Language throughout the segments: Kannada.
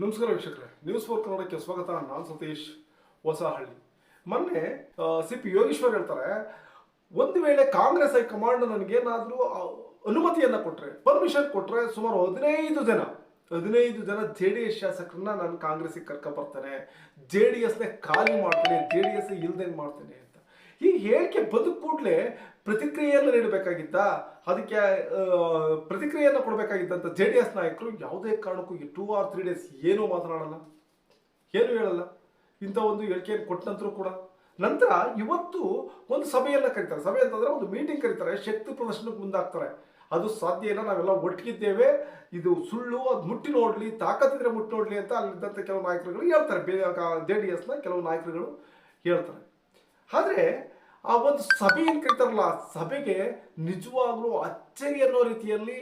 ನಮಸ್ಕಾರ ವೀಕ್ಷಕರೇ ನ್ಯೂಸ್ ಫೋರ್ ಕನ್ನಡಕ್ಕೆ ಸ್ವಾಗತ. ನಾನು ಸತೀಶ್ ಹೊಸಹಳ್ಳಿ. ಮೊನ್ನೆ ಸಿ ಪಿ ಯೋಗೇಶ್ವರ್ ಹೇಳ್ತಾರೆ, ಒಂದು ವೇಳೆ ಕಾಂಗ್ರೆಸ್ ಹೈಕಮಾಂಡ್ ನನಗೇನಾದರೂ ಅನುಮತಿಯನ್ನು ಕೊಟ್ಟರೆ ಪರ್ಮಿಷನ್ ಕೊಟ್ಟರೆ ಸುಮಾರು ಹದಿನೈದು ಜನ ಹದಿನೈದು ಜನ ಜೆ ಡಿ ಎಸ್ ಶಾಸಕರನ್ನ ನಾನು ಕಾಂಗ್ರೆಸ್ಗೆ ಕರ್ಕ ಬರ್ತೇನೆ ಜೆ ಡಿ ಎಸ್ನೇ ಖಾಲಿ ಮಾಡ್ತೇನೆ, ಜೆ ಡಿ ಎಸ್ ಇಲ್ದೇನು ಮಾಡ್ತೇನೆ ಅಂತ. ಈ ಹೇಳಿಕೆ ಬಂದ ಕೂಡಲೇ ಪ್ರತಿಕ್ರಿಯೆಯನ್ನು ನೀಡಬೇಕಾಗಿದ್ದ, ಅದಕ್ಕೆ ಪ್ರತಿಕ್ರಿಯೆಯನ್ನು ಕೊಡಬೇಕಾಗಿದ್ದಂಥ ಜೆ ಡಿ ಎಸ್ ನಾಯಕರು ಯಾವುದೇ ಕಾರಣಕ್ಕೂ ಈ ಟೂ ಆರ್ ತ್ರೀ ಡೇಸ್ ಏನೂ ಮಾತನಾಡಲ್ಲ, ಏನು ಹೇಳಲ್ಲ. ಇಂಥ ಒಂದು ಹೇಳಿಕೆಯನ್ನು ಕೊಟ್ಟ ನಂತರ ಕೂಡ, ನಂತರ ಇವತ್ತು ಒಂದು ಸಭೆಯನ್ನು ಕರೀತಾರೆ. ಸಭೆ ಅಂತಂದ್ರೆ ಒಂದು ಮೀಟಿಂಗ್ ಕರೀತಾರೆ. ಶಕ್ತಿ ಪ್ರದರ್ಶನಕ್ಕೆ ಮುಂದಾಗ್ತಾರೆ. ಅದು ಸಾಧ್ಯ ಇಲ್ಲ, ನಾವೆಲ್ಲ ಒಟ್ಟಿಗಿದ್ದೇವೆ ಇದು ಸುಳ್ಳು, ಅದು ಮುಟ್ಟಿ ನೋಡಲಿ ತಾಕತ್ತಿದ್ರೆ ಮುಟ್ಟಿ ನೋಡಲಿ ಅಂತ ಅಲ್ಲಿದ್ದಂಥ ಕೆಲವು ನಾಯಕರುಗಳು ಹೇಳ್ತಾರೆ. ಜೆ ಡಿ ಎಸ್ನ ಕೆಲವು ನಾಯಕರುಗಳು ಹೇಳ್ತಾರೆ. ಆದರೆ ಆ ಒಂದು ಸಭೆ ಏನು ಕರೀತಾರಲ್ಲ, ಆ ಸಭೆಗೆ ನಿಜವಾಗ್ಲೂ ಅಚ್ಚರಿ ಅನ್ನೋ ರೀತಿಯಲ್ಲಿ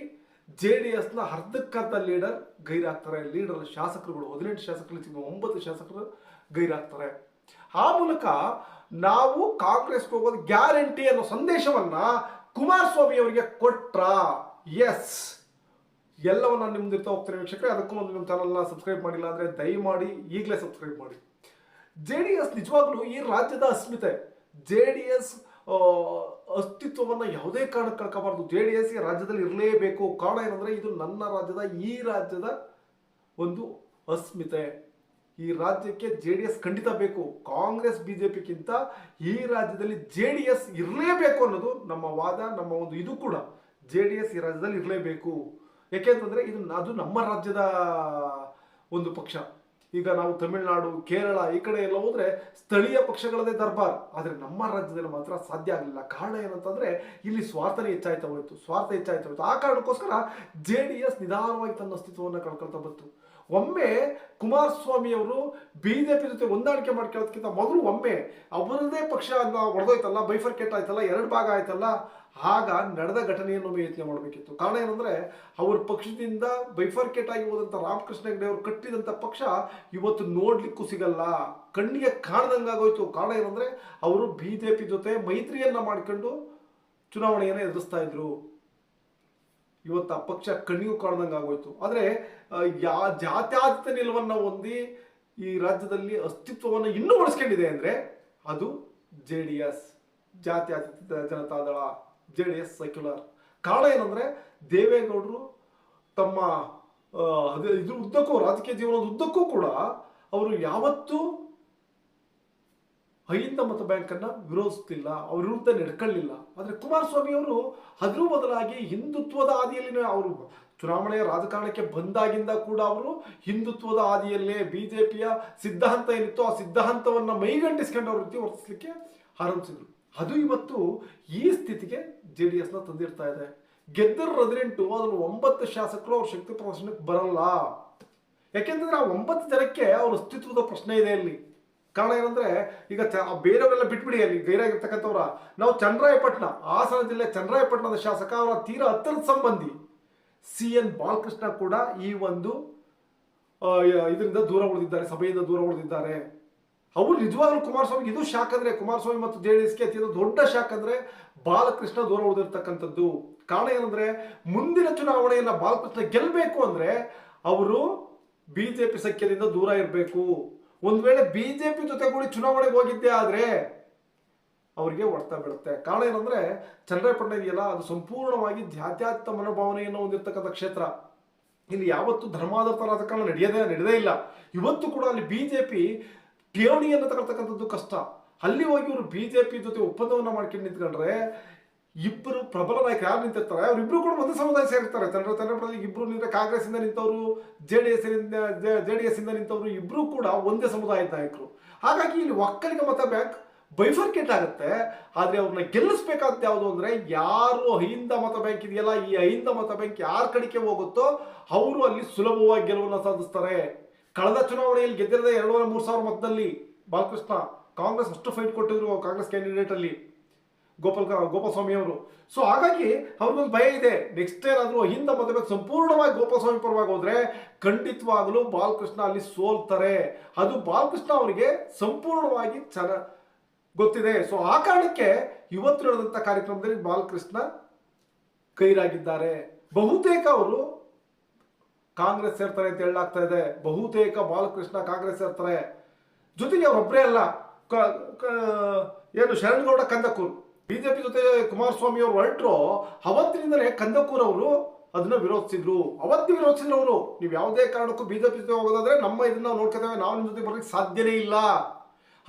ಜೆ ಡಿ ಎಸ್ನ ಅರ್ಧಕ್ಕರ್ಧ ಲೀಡರ್ ಗೈರಾಗ್ತಾರೆ. ಲೀಡರ್ ಶಾಸಕರುಗಳು, ಹದಿನೆಂಟು ಶಾಸಕರು ಒಂಬತ್ತು ಶಾಸಕರು ಗೈರಾಗ್ತಾರೆ. ಆ ಮೂಲಕ ನಾವು ಕಾಂಗ್ರೆಸ್ಗೆ ಹೋಗೋದು ಗ್ಯಾರಂಟಿ ಅನ್ನೋ ಸಂದೇಶವನ್ನ ಕುಮಾರಸ್ವಾಮಿ ಅವರಿಗೆ ಕೊಟ್ರ? ಎಸ್ ಎಲ್ಲವನ್ನ ನಿಮ್ದಿರ್ತಾ ಹೋಗ್ತಾರೆ ವೀಕ್ಷಕರೇ. ಅದಕ್ಕೂ ಒಂದು ನಿಮ್ಮ ಚಾನಲ್ನ ಸಬ್ಸ್ಕ್ರೈಬ್ ಮಾಡಿಲ್ಲ ಅಂದರೆ ದಯಮಾಡಿ ಈಗಲೇ ಸಬ್ಸ್ಕ್ರೈಬ್ ಮಾಡಿ. ಜೆ ಡಿ ಎಸ್ ನಿಜವಾಗ್ಲೂ ಈ ರಾಜ್ಯದ ಅಸ್ಮಿತೆ. ಜೆ ಡಿ ಎಸ್ ಅಸ್ತಿತ್ವವನ್ನು ಯಾವುದೇ ಕಾರಣಕ್ಕೆ ಕಳ್ಕೋಬಾರ್ದು. ಜೆ ಡಿ ಎಸ್ ರಾಜ್ಯದಲ್ಲಿ ಇರಲೇಬೇಕು. ಕಾರಣ ಏನಂದ್ರೆ ಇದು ನನ್ನ ರಾಜ್ಯದ, ಈ ರಾಜ್ಯದ ಒಂದು ಅಸ್ಮಿತೆ. ಈ ರಾಜ್ಯಕ್ಕೆ ಜೆ ಡಿ ಎಸ್ ಖಂಡಿತ ಬೇಕು. ಕಾಂಗ್ರೆಸ್ ಬಿಜೆಪಿಗಿಂತ ಈ ರಾಜ್ಯದಲ್ಲಿ ಜೆ ಡಿ ಎಸ್ ಇರಲೇಬೇಕು ಅನ್ನೋದು ನಮ್ಮ ವಾದ, ನಮ್ಮ ಒಂದು ಇದು ಕೂಡ. ಜೆ ಡಿ ಎಸ್ ಈ ರಾಜ್ಯದಲ್ಲಿ ಇರಲೇಬೇಕು. ಯಾಕೆಂತಂದ್ರೆ ಇದು ಅದು ನಮ್ಮ ರಾಜ್ಯದ ಒಂದು ಪಕ್ಷ. ಈಗ ನಾವು ತಮಿಳುನಾಡು, ಕೇರಳ ಈ ಕಡೆ ಎಲ್ಲ ಹೋದ್ರೆ ಸ್ಥಳೀಯ ಪಕ್ಷಗಳದೇ ದರ್ಬಾರ್. ಆದರೆ ನಮ್ಮ ರಾಜ್ಯದಲ್ಲಿ ಮಾತ್ರ ಸಾಧ್ಯ ಆಗಲಿಲ್ಲ. ಕಾರಣ ಏನಂತಂದ್ರೆ ಇಲ್ಲಿ ಸ್ವಾರ್ಥನೇ ಹೆಚ್ಚಾಯ್ತಾ ಹೋಯಿತು. ಸ್ವಾರ್ಥ ಹೆಚ್ಚಾಯ್ತಾ ಹೋಯಿತು. ಆ ಕಾರಣಕ್ಕೋಸ್ಕರ ಜೆ ಡಿ ಎಸ್ ನಿಧಾನವಾಗಿ ತನ್ನ ಅಸ್ತಿತ್ವವನ್ನು ಕಳ್ಕೊಳ್ತಾ ಬಂತು. ಒಮ್ಮೆ ಕುಮಾರಸ್ವಾಮಿ ಅವರು ಬಿಜೆಪಿ ಜೊತೆ ಹೊಂದಾಣಿಕೆ ಮಾಡ್ಕೊಳ್ಳೋದಕ್ಕಿಂತ ಮೊದಲು ಒಮ್ಮೆ ಅವರದೇ ಪಕ್ಷ ಒಡೆದೋಯ್ತಲ್ಲ, ಬೈಫರ್ಕೇಟ್ ಆಯ್ತಲ್ಲ, ಎರಡು ಭಾಗ ಆಯ್ತಲ್ಲ ಆಗ ನಡೆದ ಘಟನೆಯನ್ನು ಯೋಚನೆ ಮಾಡಬೇಕಿತ್ತು. ಕಾರಣ ಏನಂದ್ರೆ, ಅವ್ರ ಪಕ್ಷದಿಂದ ಬೈಫರ್ಕೇಟ್ ಆಗಿ ಹೋದಂಥ ರಾಮಕೃಷ್ಣ ಹೆಗಡೆ ಅವರು ಕಟ್ಟಿದಂಥ ಪಕ್ಷ ಇವತ್ತು ನೋಡ್ಲಿಕ್ಕೂ ಸಿಗಲ್ಲ. ಕಣ್ಣಿಗೆ ಕಾಣದಂಗಾಗೋಯ್ತು ಕಾರಣ ಏನಂದ್ರೆ, ಅವರು ಬಿಜೆಪಿ ಜೊತೆ ಮೈತ್ರಿಯನ್ನ ಮಾಡ್ಕೊಂಡು ಚುನಾವಣೆಯನ್ನು ಎದುರಿಸ್ತಾ ಇದ್ರು. ಇವತ್ತು ಆ ಪಕ್ಷ ಕಣ್ಣಿಗೂ ಕಾಣ್ದಂಗೆ ಆಗೋಯ್ತು. ಆದರೆ ಯಾ, ಜಾತ್ಯಾತೀತ ನಿಲುವನ್ನು ಹೊಂದಿ ಈ ರಾಜ್ಯದಲ್ಲಿ ಅಸ್ತಿತ್ವವನ್ನು ಇನ್ನೂ ಉಳಿಸ್ಕೊಂಡಿದೆ ಅಂದರೆ ಅದು ಜೆ ಡಿ ಎಸ್ ಜಾತ್ಯಾತೀತ Janata Dal. J D S secular ಕಾರಣ ಏನಂದ್ರೆ ದೇವೇಗೌಡರು ತಮ್ಮ ಅದೇ ಇದ್ರ ಉದ್ದಕ್ಕೂ, ರಾಜಕೀಯ ಜೀವನದ ಉದ್ದಕ್ಕೂ ಕೂಡ ಅವರು ಯಾವತ್ತೂ ಅಹಿಂದ ಮತ ಬ್ಯಾಂಕ್ ಅನ್ನ ವಿರೋಧಿಸ್ತಿಲ್ಲ, ಅವ್ರ ವಿರುದ್ಧ ನಡ್ಕೊಳ್ಳಿಲ್ಲ. ಆದ್ರೆ ಕುಮಾರಸ್ವಾಮಿ ಅವರು ಅದ್ರ ಬದಲಾಗಿ ಹಿಂದುತ್ವದ ಹಾದಿಯಲ್ಲಿ ಅವರು ಚುನಾವಣೆಯ ರಾಜಕಾರಣಕ್ಕೆ ಬಂದಾಗಿಂದ ಕೂಡ ಅವರು ಹಿಂದುತ್ವದ ಹಾದಿಯಲ್ಲೇ ಬಿಜೆಪಿಯ ಸಿದ್ಧಾಂತ ಏನಿತ್ತು ಆ ಸಿದ್ಧಾಂತವನ್ನ ಮೈಗಂಟಿಸ್ಕೊಂಡು ಅವ್ರ ರೀತಿ ವರ್ತಿಸ್ಲಿಕ್ಕೆ ಆರಂಭಿಸಿದ್ರು. ಅದು ಇವತ್ತು ಈ ಸ್ಥಿತಿಗೆ ಜೆ ಡಿ ಎಸ್ನ ತಂದಿರ್ತಾ ಇದೆ. ಗೆದ್ದರು ಹದಿನೆಂಟು ಅದನ್ನು ಒಂಬತ್ತು ಶಾಸಕರು ಅವ್ರ ಶಕ್ತಿ ಪ್ರದರ್ಶನಕ್ಕೆ ಬರಲ್ಲ. ಯಾಕೆಂತಂದ್ರೆ ಆ ಒಂಬತ್ತು ಜನಕ್ಕೆ ಅವ್ರ ಅಸ್ತಿತ್ವದ ಪ್ರಶ್ನೆ ಇದೆ ಇಲ್ಲಿ. ಕಾರಣ ಏನಂದ್ರೆ, ಈಗ ಚ- ಬೇರೆಯವರೆಲ್ಲ ಬಿಟ್ಬಿಡಿ ಅಲ್ಲಿ, ಗೈರಾಗಿರ್ತಕ್ಕಂಥವ್ರ. ನಾವು ಚಂದ್ರಾಯಪಟ್ಟಣ ಹಾಸನ ಜಿಲ್ಲೆ ಚಂದ್ರಾಯಪಟ್ಟಣದ ಶಾಸಕ, ಅವರ ತೀರ ಹತ್ತಿರದ ಸಂಬಂಧಿ ಸಿ ಎನ್ ಬಾಲಕೃಷ್ಣ ಕೂಡ ಈ ಒಂದು ಇದರಿಂದ ದೂರ ಉಳಿದಿದ್ದಾರೆ, ಸಭೆಯಿಂದ ದೂರ ಉಳಿದಿದ್ದಾರೆ. ಅವರು ನಿಜವಾಗ್ಲೂ ಕುಮಾರಸ್ವಾಮಿ, ಇದು ಶಾಕ್ ಅಂದ್ರೆ ಕುಮಾರಸ್ವಾಮಿ ಮತ್ತು ಜೆ ಡಿ ಎಸ್ಗೆ ಅತ್ಯಂತ ದೊಡ್ಡ ಶಾಕ್ ಅಂದ್ರೆ ಬಾಲಕೃಷ್ಣ ದೂರ ಉಳಿದಿರ್ತಕ್ಕಂಥದ್ದು. ಕಾರಣ ಏನಂದ್ರೆ, ಮುಂದಿನ ಚುನಾವಣೆಯನ್ನ ಬಾಲಕೃಷ್ಣ ಗೆಲ್ಲಬೇಕು ಅಂದ್ರೆ ಅವರು ಬಿಜೆಪಿ ಸಖ್ಯದಿಂದ ದೂರ ಇರಬೇಕು. ಒಂದ್ ವೇಳೆ ಬಿಜೆಪಿ ಜೊತೆಗೂಡಿ ಚುನಾವಣೆಗೆ ಹೋಗಿದ್ದೆ ಆದ್ರೆ ಅವರಿಗೆ ಹೊಡ್ತಾ ಬೀಳುತ್ತೆ. ಕಾರಣ ಏನಂದ್ರೆ ಚಂದ್ರಪಟ್ಟಣ ಇದೆಯಲ್ಲ ಅದು ಸಂಪೂರ್ಣವಾಗಿ ಜಾತ್ಯಾತ ಮನೋಭಾವನೆಯನ್ನು ಹೊಂದಿರತಕ್ಕಂಥ ಕ್ಷೇತ್ರ. ಇಲ್ಲಿ ಯಾವತ್ತು ಧರ್ಮಾಧಾರಿತ ರಾಜಕಾರಣ ನಡೆಯದೇ, ನಡೆದೇ ಇಲ್ಲ. ಇವತ್ತು ಕೂಡ ಅಲ್ಲಿ ಬಿಜೆಪಿ ಠೇವಣಿಯನ್ನು ತಗೊಳ್ತಕ್ಕಂಥದ್ದು ಕಷ್ಟ. ಅಲ್ಲಿ ಹೋಗಿ ಇವರು ಬಿ ಜೆ ಪಿ ಜೊತೆ ಒಪ್ಪಂದವನ್ನು ಮಾಡ್ಕೊಂಡು ನಿಂತ್ಕೊಂಡ್ರೆ ಇಬ್ಬರು ಪ್ರಬಲ ನಾಯಕರು ಯಾರು ನಿಂತಿರ್ತಾರೆ? ಅವರಿಬ್ರು ಕೂಡ ಒಂದು ಸಮುದಾಯ ಸೇರಿರ್ತಾರೆ. ಚಂದ್ರ ಚಂದ್ರಪ್ರದಲ್ಲಿ ಇಬ್ಬರು ನಿಂತ ಕಾಂಗ್ರೆಸ್ ಇಂದ ನಿಂತವರು, J D S J D S ಇಂದ ನಿಂತವರು ಇಬ್ಬರು ಕೂಡ ಒಂದೇ ಸಮುದಾಯದ ನಾಯಕರು. ಹಾಗಾಗಿ ಇಲ್ಲಿ ಒಕ್ಕಲಿಗ ಮತ ಬ್ಯಾಂಕ್ ಬೈಫರ್ಕೇಟ್ ಆಗುತ್ತೆ. ಆದರೆ ಅವ್ರನ್ನ ಗೆಲ್ಲಿಸ್ಬೇಕಾದ ಯಾವುದು ಅಂದ್ರೆ ಯಾರು ಅಹಿಂದ ಮತ ಬ್ಯಾಂಕ್ ಇದೆಯಲ್ಲ, ಈ ಅಹಿಂದ ಮತ ಬ್ಯಾಂಕ್ ಯಾರ ಕಡೆಗೆ ಹೋಗುತ್ತೋ ಅವರು ಅಲ್ಲಿ ಸುಲಭವಾಗಿ ಗೆಲುವನ್ನು ಸಾಧಿಸ್ತಾರೆ. ಕಳೆದ ಚುನಾವಣೆಯಲ್ಲಿ ಗೆದ್ದಿರದ ಎರಡೂವರೆ ಮೂರು ಸಾವಿರ ಮತದಲ್ಲಿ ಬಾಲಕೃಷ್ಣ ಕಾಂಗ್ರೆಸ್ ಅಷ್ಟು ಫೈಟ್ ಕೊಟ್ಟಿದ್ರು ಕಾಂಗ್ರೆಸ್ ಕ್ಯಾಂಡಿಡೇಟ್ ಅಲ್ಲಿ ಗೋಪಾಲ್ ಗೋಪಾಲಸ್ವಾಮಿ ಅವರು. ಸೊ ಹಾಗಾಗಿ ಅವ್ರಿಗೊಂದು ಭಯ ಇದೆ. ನೆಕ್ಸ್ಟ್ ಏನಾದರೂ ಹಿಂದೆ ಮತಬೇಕು ಸಂಪೂರ್ಣವಾಗಿ ಗೋಪಾಲಸ್ವಾಮಿ ಪರವಾಗಿ ಹೋದ್ರೆ ಖಂಡಿತವಾಗಲೂ ಬಾಲಕೃಷ್ಣ ಅಲ್ಲಿ ಸೋಲ್ತಾರೆ. ಅದು ಬಾಲಕೃಷ್ಣ ಅವರಿಗೆ ಸಂಪೂರ್ಣವಾಗಿ ಚೆನ್ನ ಗೊತ್ತಿದೆ. ಸೊ ಆ ಕಾರಣಕ್ಕೆ ಇವತ್ತು ನಡೆದಂಥ ಕಾರ್ಯಕ್ರಮದಲ್ಲಿ ಬಾಲಕೃಷ್ಣ ಕೈರಾಗಿದ್ದಾರೆ. ಬಹುತೇಕ ಅವರು ಕಾಂಗ್ರೆಸ್ ಸೇರ್ತಾರೆ ಅಂತ ಹೇಳಲಾಗ್ತಾ ಇದೆ. ಬಹುತೇಕ ಬಾಲಕೃಷ್ಣ ಕಾಂಗ್ರೆಸ್ ಸೇರ್ತಾರೆ. ಜೊತೆಗೆ ಅವರೊಬ್ಬರೇ ಅಲ್ಲ. ಏನು ಶರಣಗೌಡ ಕಂದಕೂರು. ಬಿಜೆಪಿ ಜೊತೆ ಕುಮಾರಸ್ವಾಮಿ ಅವರು ಹೊರಟರು. ಅವತ್ತಿನಿಂದಲೇ ಕಂದಕೂರ್ ಅವರು ಅದನ್ನ ವಿರೋಧಿಸಿದ್ರು. ಅವತ್ತು ವಿರೋಧಿಸಿದ್ರು ಅವರು. ನೀವು ಯಾವುದೇ ಕಾರಣಕ್ಕೂ ಬಿಜೆಪಿ ಜೊತೆ ಹೋಗೋದಾದ್ರೆ ನಮ್ಮ ಇದನ್ನ ನೋಡ್ಕೊತೇವೆ. ನಾವು ನಿಮ್ಮ ಜೊತೆ ಬರೋಕ್ಕೆ ಸಾಧ್ಯನೇ ಇಲ್ಲ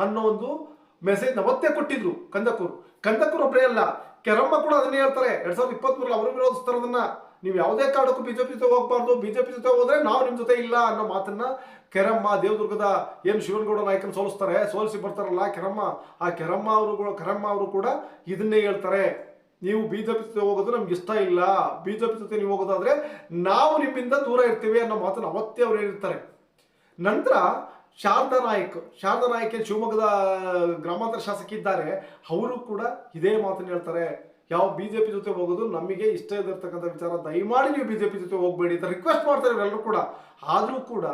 ಅನ್ನೋ ಒಂದು ಮೆಸೇಜ್ ಅವತ್ತೇ ಕೊಟ್ಟಿದ್ರು ಕಂದಕೂರು. ಕಂದಕೂರು ಒಬ್ಬರೇ ಅಲ್ಲ. ಕೆರಮ್ಮ ಕೂಡ ಅದನ್ನೇ ಹೇಳ್ತಾರೆ. ಎರಡ್ ಸಾವಿರದ ಇಪ್ಪತ್ಮೂರಲ್ಲಿ ಅವರು ವಿರೋಧಿಸ್ತಾರದನ್ನ ನೀವು ಯಾವುದೇ ಕಾರಣಕ್ಕೂ ಬಿಜೆಪಿ ಜೊತೆ ಹೋಗ್ಬಾರ್ದು ಬಿಜೆಪಿ ಜೊತೆ ಹೋದ್ರೆ ನಾವು ನಿಮ್ಮ ಜೊತೆ ಇಲ್ಲ ಅನ್ನೋ ಮಾತನ್ನ ಕೆರಮ್ಮ ದೇವದುರ್ಗದ ಏನು ಶಿವನಗೌಡ ನಾಯಕನ ಸೋಲಿಸ್ತಾರೆ. ಸೋಲಿಸಿ ಬರ್ತಾರಲ್ಲ ಕೆರಮ್ಮ. ಆ ಕೆರಮ್ಮ ಅವರು ಕೆರಮ್ಮ ಅವರು ಕೂಡ ಇದನ್ನೇ ಹೇಳ್ತಾರೆ. ನೀವು ಬಿಜೆಪಿ ಜೊತೆ ಹೋಗೋದು ನಮ್ಗೆ ಇಷ್ಟ ಇಲ್ಲ. ಬಿಜೆಪಿ ಜೊತೆ ನೀವು ಹೋಗೋದಾದ್ರೆ ನಾವು ನಿಮ್ಮಿಂದ ದೂರ ಇರ್ತೀವಿ ಅನ್ನೋ ಮಾತನ್ನ ಅವತ್ತೇ ಅವ್ರು ಹೇಳಿರ್ತಾರೆ. ನಂತರ ಶಾರದಾ ನಾಯಕ್ ಶಾರದಾ ನಾಯಕ್ ಶಿವಮೊಗ್ಗದ ಗ್ರಾಮಾಂತರ ಶಾಸಕಿ ಇದ್ದಾರೆ, ಅವರು ಕೂಡ ಇದೇ ಮಾತನ್ನು ಹೇಳ್ತಾರೆ. ಯಾವ ಬಿಜೆಪಿ ಜೊತೆ ಹೋಗೋದು ನಮಗೆ ಇಷ್ಟ ಇದ್ದಿರ್ತಕ್ಕಂಥ ವಿಚಾರ. ದಯಮಾಡಿ ನೀವು ಬಿಜೆಪಿ ಜೊತೆ ಹೋಗಬೇಡಿ ಅಂತ ರಿಕ್ವೆಸ್ಟ್ ಮಾಡ್ತಾರೆ ಇವರೆಲ್ಲರೂ ಕೂಡ. ಆದರೂ ಕೂಡ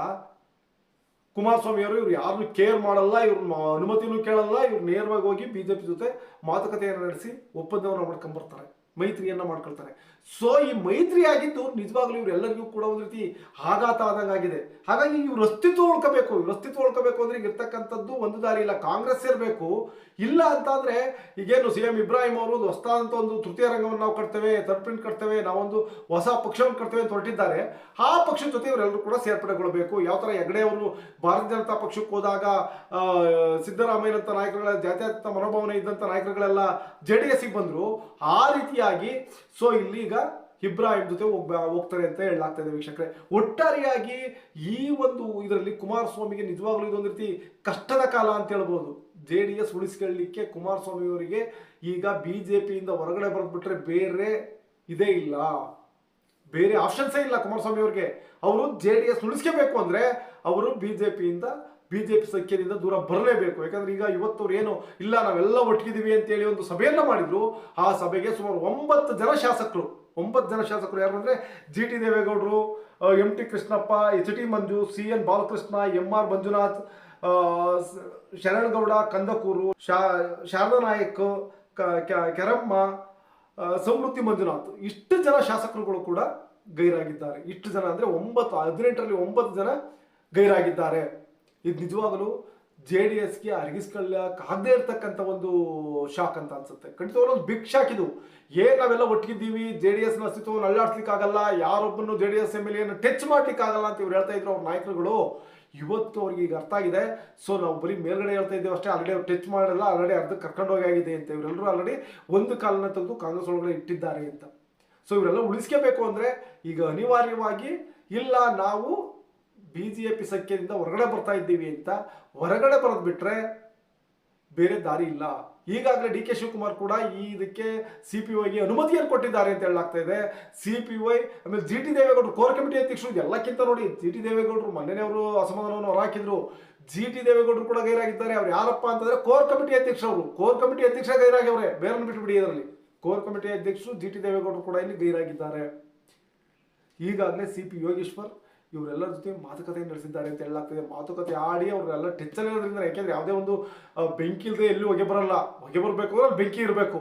ಕುಮಾರಸ್ವಾಮಿ ಅವರು ಇವ್ರು ಯಾರನ್ನು ಕೇರ್ ಮಾಡಲ್ಲ, ಇವ್ರ ಅನುಮತಿನೂ ಕೇಳಲ್ಲ, ಇವ್ರು ನೇರವಾಗಿ ಹೋಗಿ ಬಿಜೆಪಿ ಜೊತೆ ಮಾತುಕತೆಯನ್ನು ನಡೆಸಿ ಒಪ್ಪಂದವನ್ನು ಮಾಡ್ಕೊಂಡ್ಬರ್ತಾರೆ ಮೈತ್ರಿಯನ್ನ ಮಾಡ್ಕೊಳ್ತಾರೆ. ಸೊ ಈ ಮೈತ್ರಿ ಆಗಿದ್ದು ನಿಜವಾಗ್ಲೂ ಇವರೆಲ್ಲರಿಗೂ ಕೂಡ ಒಂದು ರೀತಿ ಆಘಾತ ಆದಂಗೆ ಆಗಿದೆ ಹಾಗಾಗಿ ಇವ್ರ ಅಸ್ತಿತ್ವ ಉಳ್ಕೋಬೇಕು. ಇವ್ರ ಅಸ್ತಿತ್ವ ಉಳ್ಕೋಬೇಕು ಅಂದ್ರೆ ಈಗ ಇರ್ತಕ್ಕಂಥದ್ದು ಒಂದು ದಾರಿ ಇಲ್ಲ. ಕಾಂಗ್ರೆಸ್ ಇರಬೇಕು. ಇಲ್ಲ ಅಂತಂದ್ರೆ ಈಗೇನು ಸಿ ಎಂ ಇಬ್ರಾಹಿಂ ಅವರು ಹೊಸದಾದಂಥ ಒಂದು ತೃತೀಯ ರಂಗವನ್ನು ನಾವು ಕಟ್ತೇವೆ ಥರ್ಡ್ ಪ್ರಿಂಟ್ ಕಟ್ತೇವೆ ನಾವೊಂದು ಹೊಸ ಪಕ್ಷವನ್ನು ಕಟ್ತೇವೆ ಅಂತ ಹೊರಟಿದ್ದಾರೆ. ಆ ಪಕ್ಷದ ಜೊತೆ ಇವರೆಲ್ಲರೂ ಕೂಡ ಸೇರ್ಪಡೆಗೊಳ್ಳಬೇಕು ಯಾವ ಥರ ಹೆಗಡೆ ಅವರು ಭಾರತೀಯ ಜನತಾ ಪಕ್ಷಕ್ಕೆ ಹೋದಾಗ ಸಿದ್ದರಾಮಯ್ಯನಂಥ ನಾಯಕರುಗಳ ಜಾತ್ಯತೀತ ಮನೋಭಾವನೆ ಇದ್ದಂಥ ನಾಯಕರುಗಳೆಲ್ಲ ಜೆ ಡಿ ಎಸ್ಗೆ ಬಂದರು. ಆ ರೀತಿಯಾಗಿ ಸೊ ಇಲ್ಲಿಗ ಇಬ್ರಾಹಿಂ ಜೊತೆ ಒಬ್ಬ ಹೋಗ್ತಾರೆ ಅಂತ ಹೇಳಲಾಗ್ತಾ ಇದೆ ವೀಕ್ಷಕರೇ. ಒಟ್ಟಾರೆಯಾಗಿ ಈ ಒಂದು ಇದರಲ್ಲಿ ಕುಮಾರಸ್ವಾಮಿಗೆ ನಿಜವಾಗ್ಲೂ ಇದೊಂದು ರೀತಿ ಕಷ್ಟದ ಕಾಲ ಅಂತ ಹೇಳ್ಬೋದು. ಜೆ ಡಿ ಎಸ್ ಉಳಿಸ್ಕೊಳ್ಳಿಕ್ಕೆ ಕುಮಾರಸ್ವಾಮಿ ಅವರಿಗೆ ಈಗ ಬಿ ಜೆ ಪಿಯಿಂದ ಹೊರಗಡೆ ಬರೆದ್ಬಿಟ್ರೆ ಬೇರೆ ಇದೇ ಇಲ್ಲ. ಬೇರೆ ಆಪ್ಷನ್ಸೇ ಇಲ್ಲ ಕುಮಾರಸ್ವಾಮಿ ಅವ್ರಿಗೆ ಅವರು ಜೆ ಡಿ ಎಸ್ ಉಳಿಸ್ಕೋಬೇಕು ಅಂದರೆ ಅವರು ಬಿಜೆಪಿಯಿಂದ ಪಿ ಸಖ್ಯದಿಂದ ದೂರ ಬರಲೇಬೇಕು. ಯಾಕಂದ್ರೆ ಈಗ ಇವತ್ತು ಏನು, ಇಲ್ಲ, ನಾವೆಲ್ಲ ಒಟ್ಟಿಗಿದ್ದೀವಿ ಅಂತೇಳಿ ಒಂದು ಸಭೆಯನ್ನು ಮಾಡಿದ್ರು. ಆ ಸಭೆಗೆ ಸುಮಾರು ಒಂಬತ್ತು ಜನ ಶಾಸಕರು. ಒಂಬತ್ತು ಜನ ಶಾಸಕರು ಯಾರು ಅಂದರೆ ಜಿ ಟಿ ದೇವೇಗೌಡರು M T Krishnappa, H T Manju, C N Balakrishna, M R Manjunath Sharanagouda, Kandakur, Shah, Sharada Nayak Keramma Samruddhi Manjunath. ಇಷ್ಟು ಜನ ಶಾಸಕರುಗಳು ಕೂಡ ಗೈರಾಗಿದ್ದಾರೆ. ಇಷ್ಟು ಜನ ಅಂದ್ರೆ ಒಂಬತ್ತು, ಹದಿನೆಂಟರಲ್ಲಿ ಒಂಬತ್ತು ಜನ ಗೈರಾಗಿದ್ದಾರೆ. ಇದು ನಿಜವಾಗಲೂ ಜೆ ಡಿ ಎಸ್ಗೆ ಅರಗಿಸ್ಕೊಳ್ಳಕ್ಕಾಗದೇ ಇರತಕ್ಕಂಥ ಒಂದು ಶಾಕ್ ಅಂತ ಅನ್ಸುತ್ತೆ. ಖಂಡಿತ ಒಂದು ಬಿಗ್ ಶಾಕ್ ಇದು. ಏನು ನಾವೆಲ್ಲ ಒಟ್ಟಿಗಿದ್ದೀವಿ ಜೆ ಡಿ ಎಸ್ನ ಅಸ್ತಿತ್ವವನ್ನು ಅಳ್ಳಾಡ್ಸ್ಲಿಕ್ಕಾಗಲ್ಲ, ಯಾರೊಬ್ಬನು J D S M L ಎನ್ನು ಟಚ್ ಮಾಡ್ಲಿಕ್ಕಾಗಲ್ಲ ಅಂತ ಇವ್ರು ಹೇಳ್ತಾ ಇದ್ರು ಅವ್ರ ನಾಯಕರುಗಳು. ಇವತ್ತು ಅವ್ರಿಗೆ ಈಗ ಅರ್ಥ ಆಗಿದೆ. ಸೊ ನಾವು ಬರೀ ಮೇಲ್ಗಡೆ ಹೇಳ್ತಾ ಇದ್ದೇವೆ ಅಷ್ಟೇ, ಆಲ್ರೆಡಿ ಅವ್ರು ಟಚ್ ಮಾಡಲ್ಲ, ಆಲ್ರೆಡಿ ಅರ್ಧ ಕರ್ಕೊಂಡೋಗಿ ಆಗಿದೆ ಅಂತ ಇವರೆಲ್ಲರೂ ಆಲ್ರೆಡಿ ಒಂದು ಕಾಲನ ತೆಗೆದು ಕಾಂಗ್ರೆಸ್ ಒಳಗಡೆ ಇಟ್ಟಿದ್ದಾರೆ ಅಂತ. ಸೊ ಇವರೆಲ್ಲ ಉಳಿಸ್ಕೋಬೇಕು ಅಂದ್ರೆ ಈಗ ಅನಿವಾರ್ಯವಾಗಿ ಇಲ್ಲ, ನಾವು ಬಿ ಜೆ ಪಿ ಸಖ್ಯದಿಂದ ಹೊರಗಡೆ ಬರ್ತಾ ಇದ್ದೀವಿ ಅಂತ ಹೊರಗಡೆ ಬರೋದು ಬಿಟ್ಟರೆ ಬೇರೆ ದಾರಿ ಇಲ್ಲ. ಈಗಾಗಲೇ ಡಿ ಕೆ ಶಿವಕುಮಾರ್ ಕೂಡ ಈ ಇದಕ್ಕೆ ಸಿ ಪಿ ವೈಗೆ ಅನುಮತಿಯನ್ನು ಕೊಟ್ಟಿದ್ದಾರೆ ಅಂತ ಹೇಳಲಾಗ್ತಾ ಇದೆ. ಸಿ ಪಿ ವೈ, ಆಮೇಲೆ ಜಿ ಟಿ ದೇವೇಗೌಡರು ಕೋರ್ ಕಮಿಟಿ ಅಧ್ಯಕ್ಷರು ಎಲ್ಲಕ್ಕಿಂತ ನೋಡಿ ಜಿ ಟಿ ದೇವೇಗೌಡರು ಮೊನ್ನೆ ಅವರು ಅಸಮಾಧಾನವನ್ನು ಹೊರ ಹಾಕಿದ್ರು ಜಿ ಟಿ ದೇವೇಗೌಡರು ಕೂಡ ಗೈರಾಗಿದ್ದಾರೆ. ಅವ್ರು ಯಾರಪ್ಪ ಅಂತಂದ್ರೆ ಕೋರ್ ಕಮಿಟಿ ಅಧ್ಯಕ್ಷರು. ಕೋರ್ ಕಮಿಟಿ ಅಧ್ಯಕ್ಷ ಗೈರಾಗ್ಯವ್ರೆ ಬೇರೆ ಬಿಟ್ಟುಬಿಡಿ ಇದರಲ್ಲಿ. ಕೋರ್ ಕಮಿಟಿ ಅಧ್ಯಕ್ಷರು ಜಿ ಟಿ ದೇವೇಗೌಡರು ಕೂಡ ಇಲ್ಲಿ ಗೈರಾಗಿದ್ದಾರೆ. ಈಗಾಗಲೇ ಸಿ ಪಿ ಯೋಗೇಶ್ವರ್ ಇವರೆಲ್ಲರ ಜೊತೆ ಮಾತುಕತೆ ನಡೆಸಿದ್ದಾರೆ ಅಂತ ಹೇಳಲಾಗ್ತದೆ. ಮಾತುಕತೆ ಆಡಿ ಅವರೆಲ್ಲ ಟೆಚ್ಚಲ್ಲಿ ಇರೋದ್ರಿಂದ ಯಾಕೆಂದ್ರೆ ಯಾವುದೇ ಒಂದು ಬೆಂಕಿ ಇಲ್ಲದೆ ಎಲ್ಲಿ ಹೊಗೆ ಬರಲ್ಲ. ಹೊಗೆ ಬರಬೇಕು ಅಂದ್ರೆ ಬೆಂಕಿ ಇರಬೇಕು.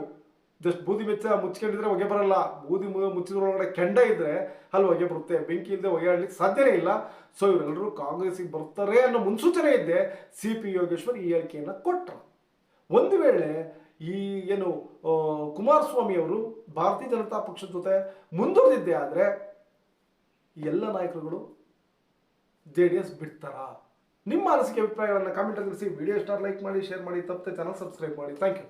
ಜಸ್ಟ್ ಬೂದಿ ಮೆಚ್ಚ ಮುಚ್ಕೊಂಡಿದ್ರೆ ಹೊಗೆ ಬರಲ್ಲ. ಬೂದಿ ಮುಚ್ಚಿದ್ರೊಳಗಡೆ ಕೆಂಡ ಇದ್ರೆ ಅಲ್ಲಿ ಹೊಗೆ ಬರುತ್ತೆ. ಬೆಂಕಿ ಇಲ್ಲದೆ ಹೊಗೆ ಆಡ್ಲಿಕ್ಕೆ ಸಾಧ್ಯನೇ ಇಲ್ಲ. ಸೊ ಇವರೆಲ್ಲರೂ ಕಾಂಗ್ರೆಸ್ಗೆ ಬರ್ತಾರೆ ಅನ್ನೋ ಮುನ್ಸೂಚನೆ ಇದ್ದೆ ಸಿ ಪಿ ಯೋಗೇಶ್ವರ್ ಈ ಹೇಳಿಕೆಯನ್ನು ಕೊಟ್ಟರು ಒಂದು ವೇಳೆ ಈ, ಏನು ಕುಮಾರಸ್ವಾಮಿ ಅವರು ಭಾರತೀಯ ಜನತಾ ಪಕ್ಷದ ಜೊತೆ ಮುಂದುವರೆದಿದ್ದೆ ಆದರೆ ಎಲ್ಲ ನಾಯಕರುಗಳು ಜೆ ಡಿ ಎಸ್ ಬಿಡ್ತಾರಾ? ನಿಮ್ಮ ಅನಿಸಿಕೆ ಅಭಿಪ್ರಾಯಗಳನ್ನು ಕಾಮೆಂಟ್ ತಿಳಿಸಿ. ವಿಡಿಯೋ ಸ್ಟಾರ್ ಲೈಕ್ ಮಾಡಿ ಶೇರ್ ಮಾಡಿ, ತಪ್ಪದೆ ಚಾನಲ್ ಸಬ್ಸ್ಕ್ರೈಬ್ ಮಾಡಿ. Thank you